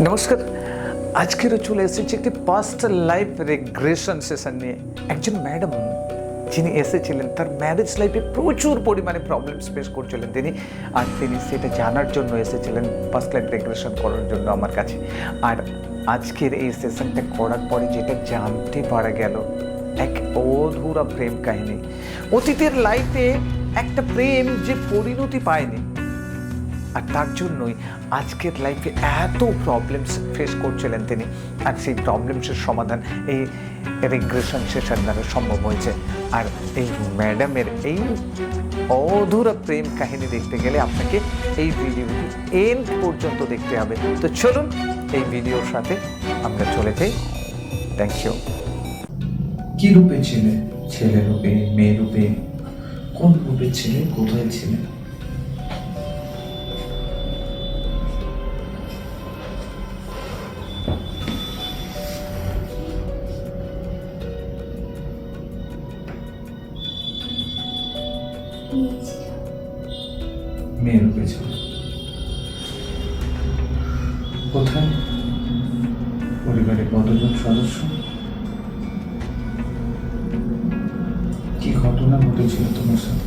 নমস্কার। আজকেরও চলে এসেছি একটি পাস্ট লাইফ রেগ্রেশন সেশন নিয়ে। একজন ম্যাডাম যিনি এসেছিলেন, তার ম্যারেজ লাইফে প্রচুর পরিমাণে প্রবলেমস ফেস করছিলেন তিনি। আর তিনি সেটা জানার জন্য এসেছিলেন পাস্ট লাইফ রেগ্রেশন করার জন্য আমার কাছে। আর আজকের এই সেশনটা করার পরে যেটা জানতে পারা গেল, এক অধুরা প্রেম কাহিনী। অতীতের লাইফে একটা প্রেম যে পরিণতি পায়নি আর তার জন্যই আজকের লাইফে এত প্রবলেমস ফেস করছিলেন তিনি। আর সেই প্রবলেমসের সমাধান, এই রিগ্রেশন সেশন দ্বারা সম্ভব হয়েছে। আর এই ম্যাডামের এই অধুরা প্রেম কাহিনী দেখতে গেলে আপনাকে এই ভিডিওটি এন্ড পর্যন্ত দেখতে হবে। তো চলুন, এই ভিডিওর সাথে আমরা চলে যাই। থ্যাংক ইউ কি রূপে ছিলে? ছেলে রূপে, মেয়ে রূপে? কোন রূপে ছিলে? কোথায় ছিলে? ঘটেছিল তোমার সাথে?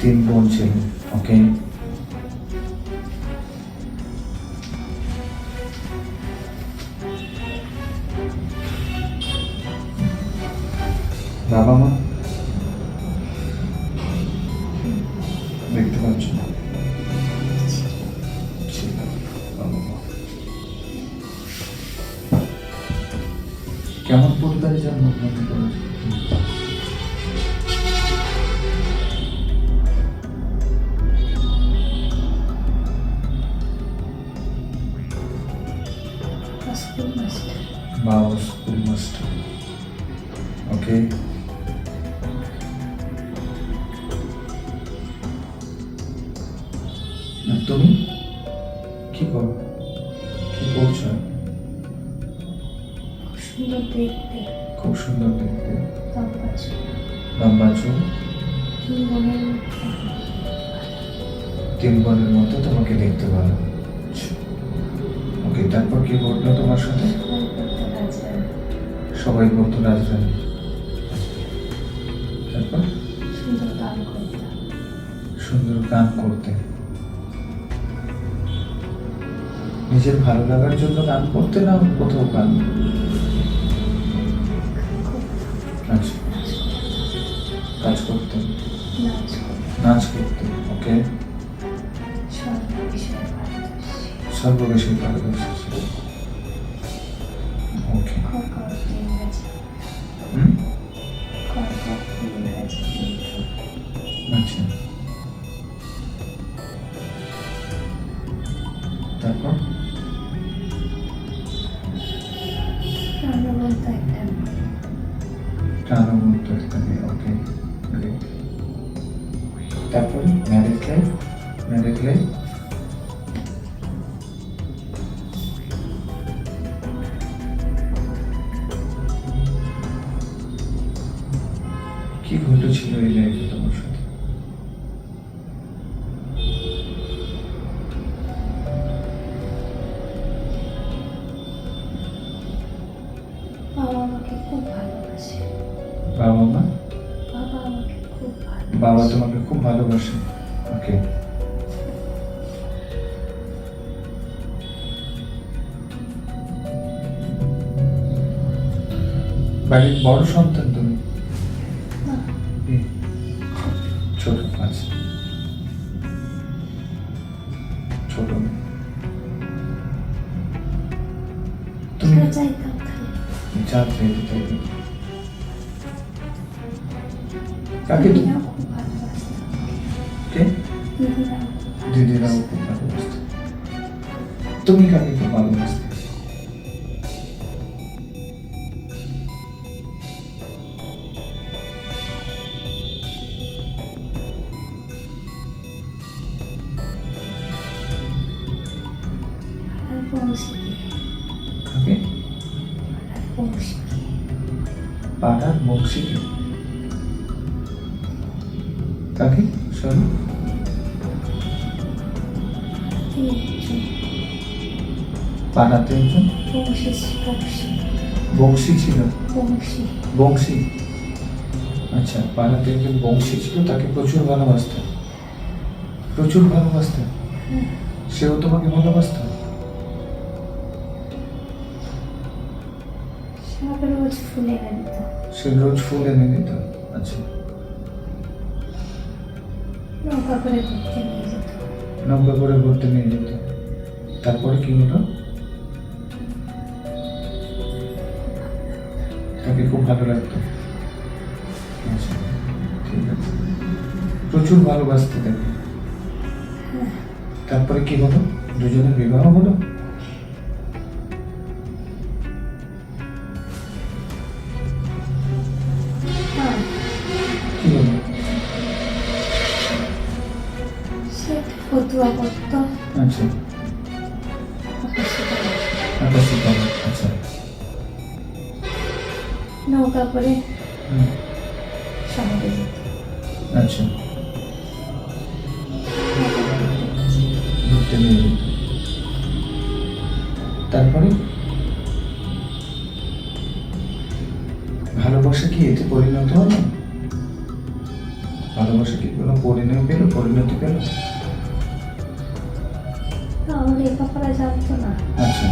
তিন বোন ছিলে ওকে বাবা স্কুল মাস্টার ওকে আর তুমি? কি করো? কি করছ সুন্দর দেখতে। খুব সুন্দর দেখতে। লম্বা চুল লম্বা চুল তিন বোনের তিন বোনের মতো তোমাকে দেখতে ভালো ওকে তারপর কি ঘটলো তোমার সাথে? সবাই করতে রাজা সবাই তারপর? সুন্দর গান করতে। নিজের ভালো লাগার জন্য গান করতে না কোথাও গান? কাজ করতে। নাচ করতে। ওকে? বিষয়ে ভালোবাসি। আচ্ছা তারপর আমরা বলতো একটা প্রাণবন্ত একটা মেয়ে ওকে গ্রেট তারপরে ম্যারেজ লাইফ ম্যারেজ লাইফ বড় সন্তান তুমি? ছোট আচ্ছা। ছোট তুমি? চাইতে কাকে তুমি। কে? দিদিরাও। খুব দিদিরাও তুমি কাকে খুব ভালোবাসতে? পাড়ার বংশীকে কাকে পাড়াতে একজন? বংশী ছিল? বংশী। আচ্ছা পাড়াতে একজন বংশী ছিল তাকে প্রচুর ভালোবাসত প্রচুর ভালোবাসত সেও তোমাকে ভালোবাসত? সে রোজ ফুল এনে দিত আচ্ছা। নৌকা করে ঘুরতে নিয়ে যেত। নৌকা করে ঘুরতে নিয়ে যেত। তারপরে কি হলো? তাকে খুব ভালো লাগতো। আচ্ছা ঠিক আছে। প্রচুর ভালোবাসতে তাকে। তারপরে কি হলো? দুজনের বিবাহ হলো? করে শহরে আচ্ছা। তারপরে? ভালোবাসা কি এতে পরিণত হলো ভালোবাসা কি কোনো পরিণতি পেল? পরিণতি পেল? আমার লেখাপড়া জানতো না। আচ্ছা।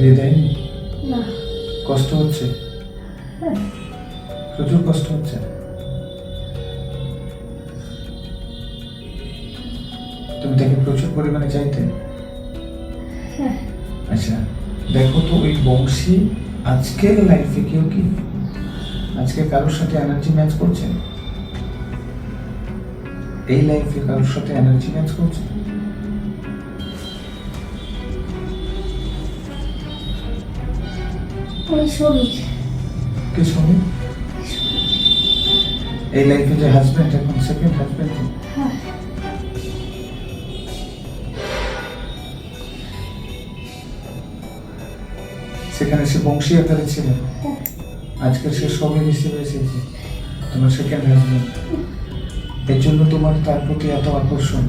বিয়ে দেয়নি? না। কষ্ট হচ্ছে? হ্যাঁ। প্রচুর কষ্ট হচ্ছে। তুমি তাকে প্রচুর পরিমাণে চাইতে? হ্যাঁ। আচ্ছা দেখো তো ওই বংশী আজকের লাইফে কেউ কি? আজকে কারোর সাথে এনার্জি ম্যাচ করছে? এই লাইফে কারোর সাথে এনার্জি ম্যাচ করছে? ওই শরীর কে সঙ্গে? এই লাইফে যে হাজবেন্ড এখন সেকেন্ড হাজবেন্ড হ্যাঁ। সেখানে সে বংশী আকারে ছিল। হ্যাঁ। আজকে সে সবে হিসেবে এসেছে। তোমার সেকেন্ড হাজবেন্ড এর জন্য তোমার তার প্রতি এত আকর্ষণ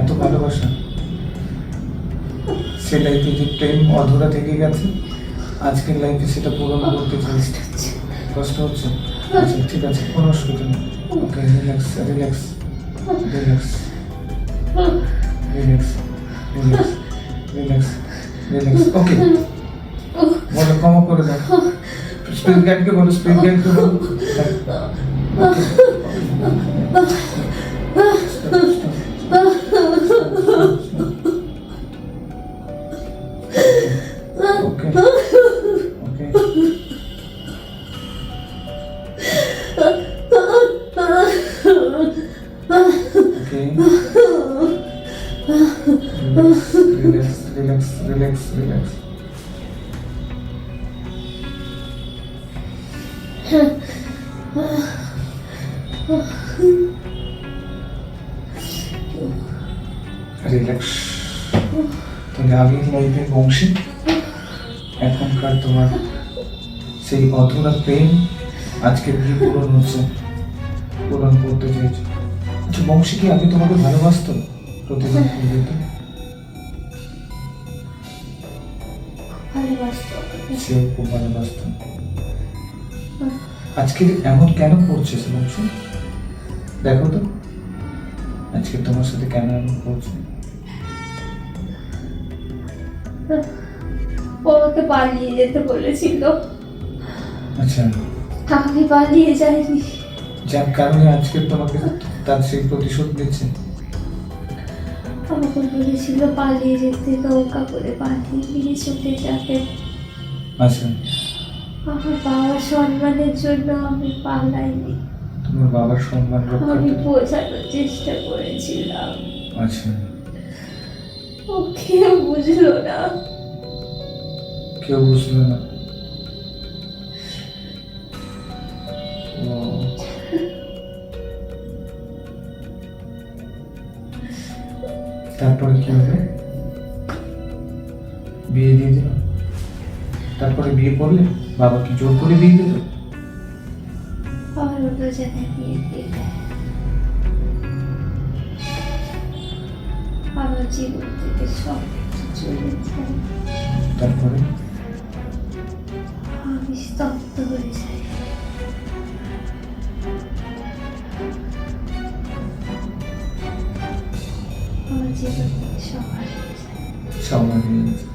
এত ভালোবাসা। সে লাইফে যে প্রেম অধরা থেকে গেছে। আজকের লাইফে সেটা পূরণ করতে হচ্ছে। কষ্ট হচ্ছে? আচ্ছা ঠিক আছে কোনো অসুবিধা নেই। Okay relax relax relax relax relax relax relax okay বলো ক্ষমা করে দাও। স্প্রিং গাইডকে বলো স্প্রিং গাইডকে বলো। ওকে সেই প্রেম আজকে কি পূরণ হচ্ছে পূরণ করতে চাইছে। আচ্ছা বংশী কি আগে তোমাকে ভালোবাসতো প্রতিদিন ফুল দিত সেও খুব ভালোবাসতো। আজকে এমন কেন করছে সে বংশী? দেখো তো। আজকে তোমার সাথে কেন এমন করছে? ও আমাকে পালিয়ে যেতে বলেছিল। আচ্ছা। আমি পালিয়ে যাইনি যার কারণে আজকে তোমাকে তার সেই প্রতিশোধ নিচ্ছে। আমাকে বলেছিল পালিয়ে যেতে নৌকা করে পালিয়ে নিয়ে চলে যাবে। আচ্ছা। আমার বাবার সম্মানের জন্য আমি পালাইনি। তোমার বাবার সম্মান আমি বোঝানোর চেষ্টা করেছিলাম। আচ্ছা। ও কেউ বুঝলো না। কেউ বুঝলো না। তারপরে কি হবে? বিয়ে দিয়ে দিল। তারপরে বিয়ে করলে বাবা কি জোর করে বিয়ে দিল? জীবন থেকে সব কিছু চলে যায়। তারপরে? আমি স্তব্ধ হয়ে যায় সব হারিয়ে গেছে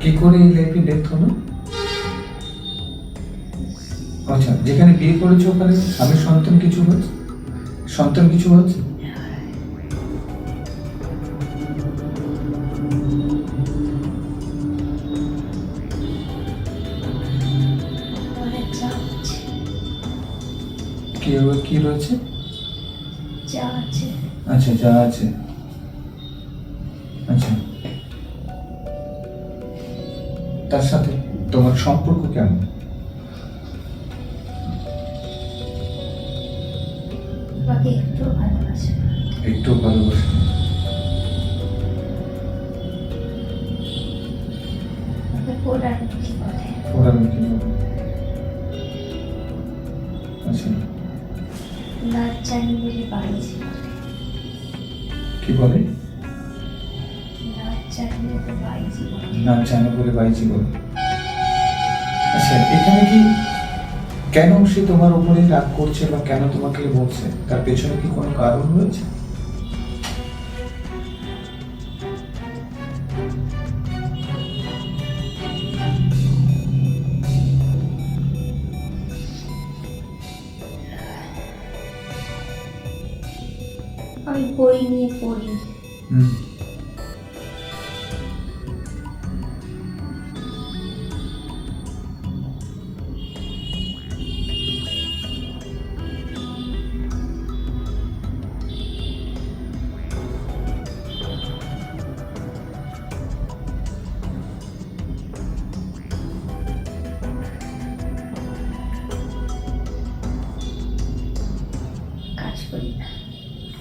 কি করে এই লাইফে ডেথ হলো? আচ্ছা যেখানে বিয়ে করেছ ওখানে আমি সন্তান কিছু হয়েছে? সন্তান কিছু হয়েছে? কি রয়েছে? যা আছে। আচ্ছা যা আছে। আচ্ছা। তার সাথে তোমার সম্পর্ক কেমন? একটু ভালোবাসা। একটু ভালোবাসে। কি বলে? না জানো বলে বাইছি বলে। আচ্ছা এখানে কি কেন সে তোমার উপরে রাগ করছে বা কেন তোমাকে বলছে? তার পেছনে কি কোনো কারণ রয়েছে?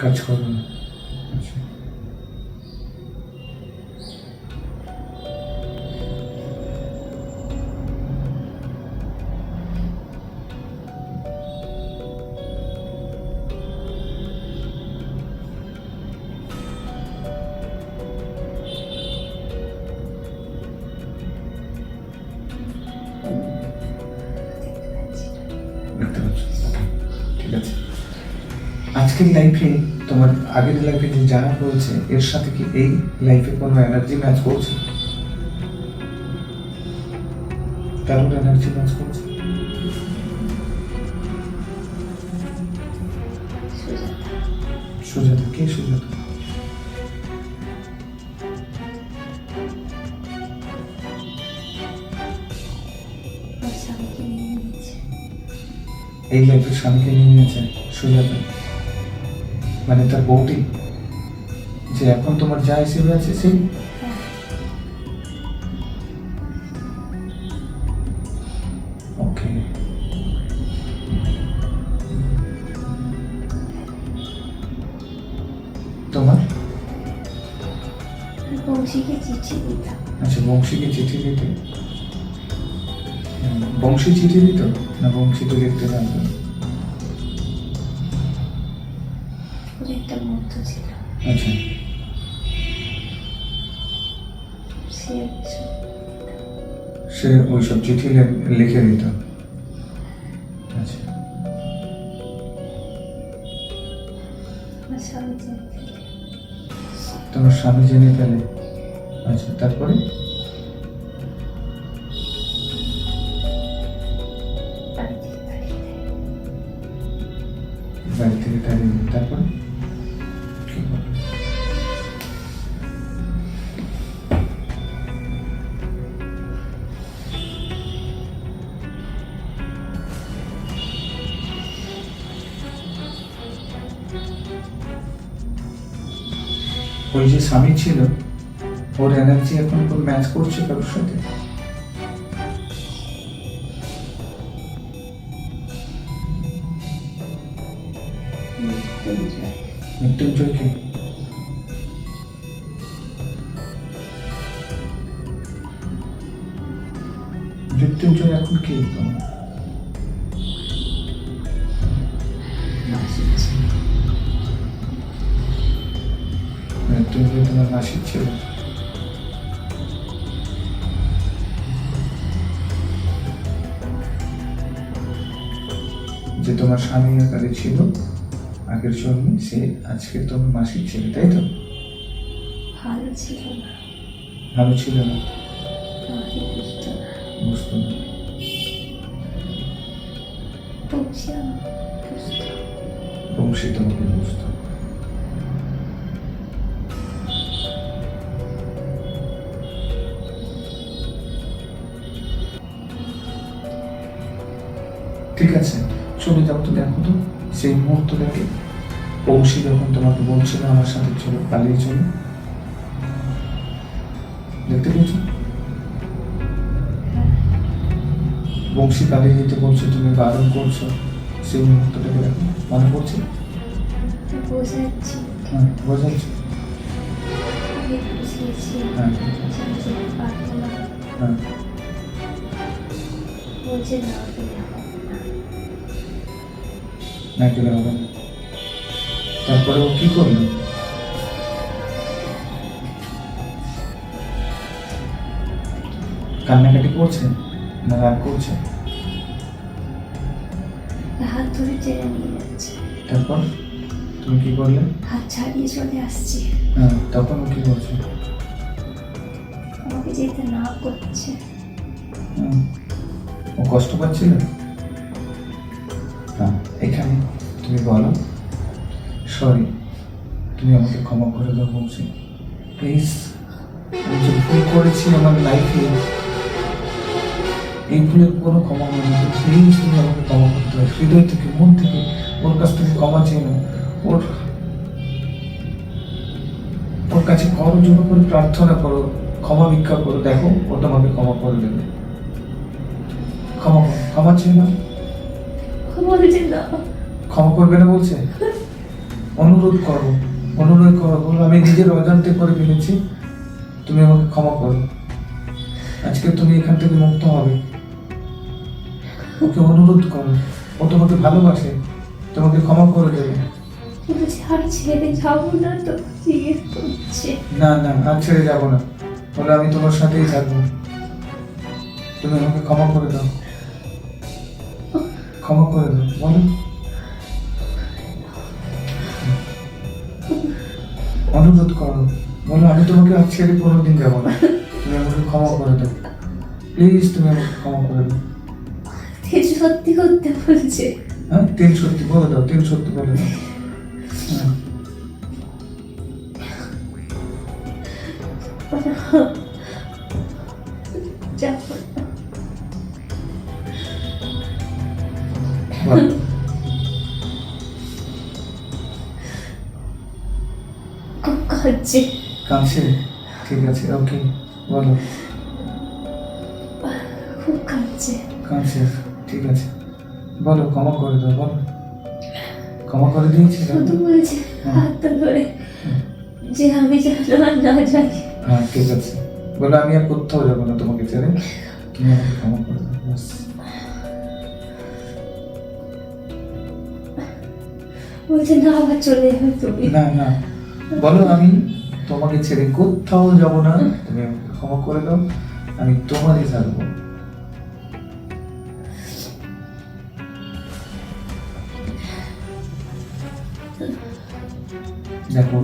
কাজ করো না। আচ্ছা। ঠিক আছে। আজকের লাইফে আগের লাইফে যে জানা হয়েছে এর সাথে কি এই লাইফে কোনো এনার্জি ম্যাচ করছে? কারোর এনার্জি ম্যাচ করছে? সুজাতা। কে সুজাতা? এই লাইফের স্বামীকে নিয়ে নিয়েছে সুজাতা। মানে তার বউটি যে এখন তোমার যা হিসেবে আছে সেই। ওকে তোমার? বংশীকে চিঠি দিতাম। আচ্ছা বংশীকে চিঠি দিতে? বংশী চিঠি দিত? না বংশী তো লিখতে জানতো একটা মধ্য ছিল। আচ্ছা। সে সব ওইসব চিঠি লিখে দিত আচ্ছা। তোমার স্বামী জেনে ফেলে। আচ্ছা তারপরে? বাড়ি থেকে তাড়িয়ে তারপরে? ওই যে স্বামী ছিল, ওর এনার্জি এখন তো ম্যাচ করছে কারোর সাথে। মৃত্যুঞ্জয় কে মৃত্যুঞ্জয় এখন কে? তোমার? মাসির ছেলে। মৃত্যুঞ্জয় তোমার মাসির ছিল যে তোমার স্বামী আকারে ছিল আগের জন্মে সে আজকে তোমার মাসির ছেলে তাই তো ভালো ছিল না ভালো ছিল না বুঝতো না বংশী তোমাকে বুঝতো ঠিক আছে চলে যাও তো দেখো তো সেই মুহূর্তটাকে। বংশী যখন তোমাকে বলছিল আমার সাথে চলো পালিয়ে চলো। দেখতে পেয়েছ? বংশী পালিয়ে যেতে বলছো তুমি বারণ করছ সেই মুহূর্তটাকে দেখো। মনে পড়ছে? বোঝাচ্ছি। হ্যাঁ হ্যাঁ। আমি যেতে পারব না হ্যাঁ বলছে না দিলে হবে না না গেলে হবে না তারপরে ও কি করল? কান্নাকাটি করছে না রাগ করছে? হাত ধরে টেনে নিয়ে যাচ্ছে। তারপর তুমি কি করলে? হাত ছাড়িয়ে চলে আসছি। হ্যাঁ তখন কি করছে? আমাকে যেতে না করছে। ও কষ্ট পাচ্ছিল? এখানে তুমি বলো। সরি তুমি আমাকে ক্ষমা করে দাও বলছি। প্লিজ আমি যে ভুল করেছি আমার লাইফে এই ভুলের কোনো ক্ষমা হবে না প্লিজ তুমি আমাকে ক্ষমা করতে হবে হৃদয় থেকে, মন থেকে, ওর কাছ থেকে ক্ষমা চেয়ে নাও। ওর ওর কাছে করো জন্য করে প্রার্থনা করো, ক্ষমা ভিক্ষা করো। দেখো, ও তোমাকে ক্ষমা করে দেবে। ক্ষমা ক্ষমা চেয়ে নাও। বলছে না ক্ষমা করবে না বলছে? অনুরোধ করো অনুরোধ করো বলো আমি নিজের অজান্তে করে ফেলেছি তুমি আমাকে ক্ষমা করো। আজকে তুমি এখান থেকে মুক্ত হবে। ওকে অনুরোধ করো ও তোমাকে ভালোবাসে তোমাকে ক্ষমা করে দেবে। না না আর ছেড়ে যাব না। বলে আমি তোমার সাথেই থাকব। তুমি আমাকে ক্ষমা করে দাও। ক্ষমা করে দাও বলো। অনুরোধ করো। বলো আমি তোমাকে আর ছেড়ে কোনোদিন যাব না। তুমি আমাকে ক্ষমা করে দাও। প্লিজ তুমি আমাকে ক্ষমা করে দাও। সে সত্যি করতে বলছে। হ্যাঁ তিন সত্যি বলে দাও তিন সত্যি বলে দাও। হ্যাঁ। কাঁদছে ঠিক আছে ওকে বলো। খুব কাঁদছে। কাঁদছে ঠিক আছে। বলো ক্ষমা করে দাও বলো। ক্ষমা করে দিয়েছি না? শুধু বলছে হাতটা ধরে। যে আমি যেন আর না যাই। হ্যাঁ ঠিক আছে। বলো আমি আর কোথাও যাব না তোমাকে ছেড়ে। তুমি আমাকে ক্ষমা করে দাও ব্যাস। বলছে না আবার চলে যাবে তুমি। না না। বলো আমি তোমাকে ছেড়ে কোথাও যাব না। তুমি আমাকে ক্ষমা করে দাও আমি তোমারই থাকব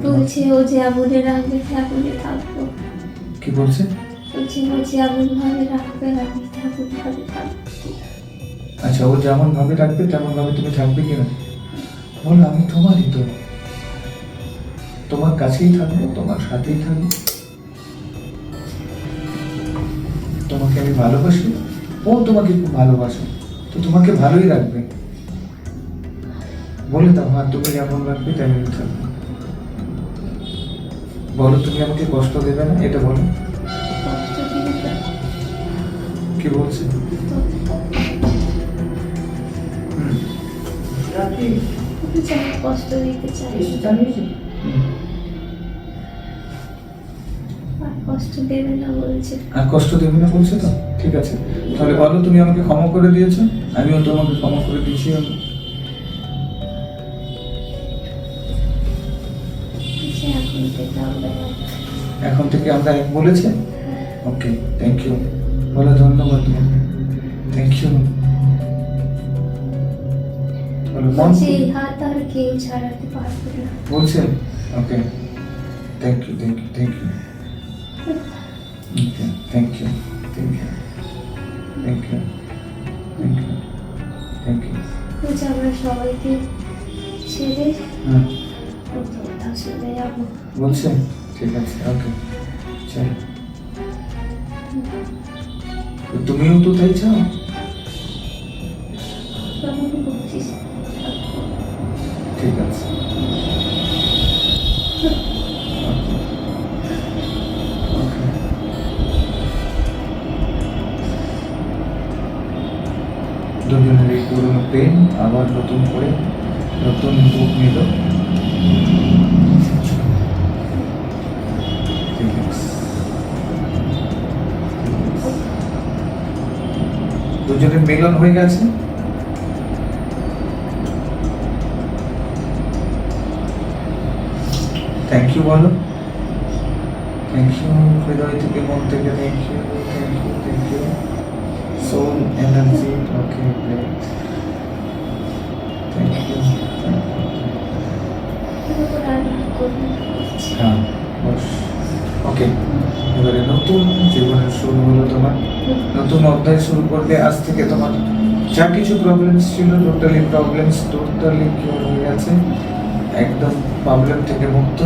বলছে ও যেমনে রাখবে তেমনে থাকব কি বলছে? বলছে ও যেমন ভাবে রাখবে আমি তেমন ভাবে থাকব আচ্ছা ও যেমন ভাবে রাখবে তেমন ভাবে তুমি থাকবে কিনা? বলো আমি তোমারই তো। তোমার কাছেই থাকব তোমার সাথেই থাকব। তোমাকে আমি ভালোবাসি ও তোমাকে খুব ভালোবাসে তো তোমাকে ভালোই রাখবে। বলে দাও হ্যাঁ তুমি যেমন রাখবে তেমনই থাকবে। বলো তুমি আমাকে কষ্ট দেবে না? এটা বলো। কি বলছে? হুম, কষ্ট দিতে চাই কষ্ট দেবে না বলছে। আর কষ্ট দেবে না বলছে তো? ঠিক আছে। তাহলে বলো তুমি আমাকে ক্ষমা করে দিয়েছ? আমিও তোমাকে ক্ষমা করে দিয়েছি। আমি এখন থেকে আমরা এক। বলেছে? ওকে থ্যাংক ইউ বলো ধন্যবাদ তোমাকে। থ্যাংক ইউ বলো মন বলছে এই হাত আর কেউ ছাড়াতে পারবে না। বলছে? Okay. Thank you thank you thank you ছেড়ে হ্যাঁ কোথাও চলে যাব বলছে ঠিক আছে ওকে। চলো। তো তুমিও তো তাই চাও? হয়ে গেছে। থ্যাংক ইউ বলো। থ্যাংক ইউ হৃদয় থেকে, মন থেকে thank you thank you thank you soul energy okay thank you হ্যাঁ ওকে এবারে নতুন জীবনের শুরু হলো তোমার। নতুন অধ্যায় শুরু করবে আজ থেকে তোমার যা কিছু প্রবলেমস ছিল টোটালি প্রবলেমস টোটালি কিউর হয়ে গেছে। একদম প্রবলেম থেকে মুক্ত।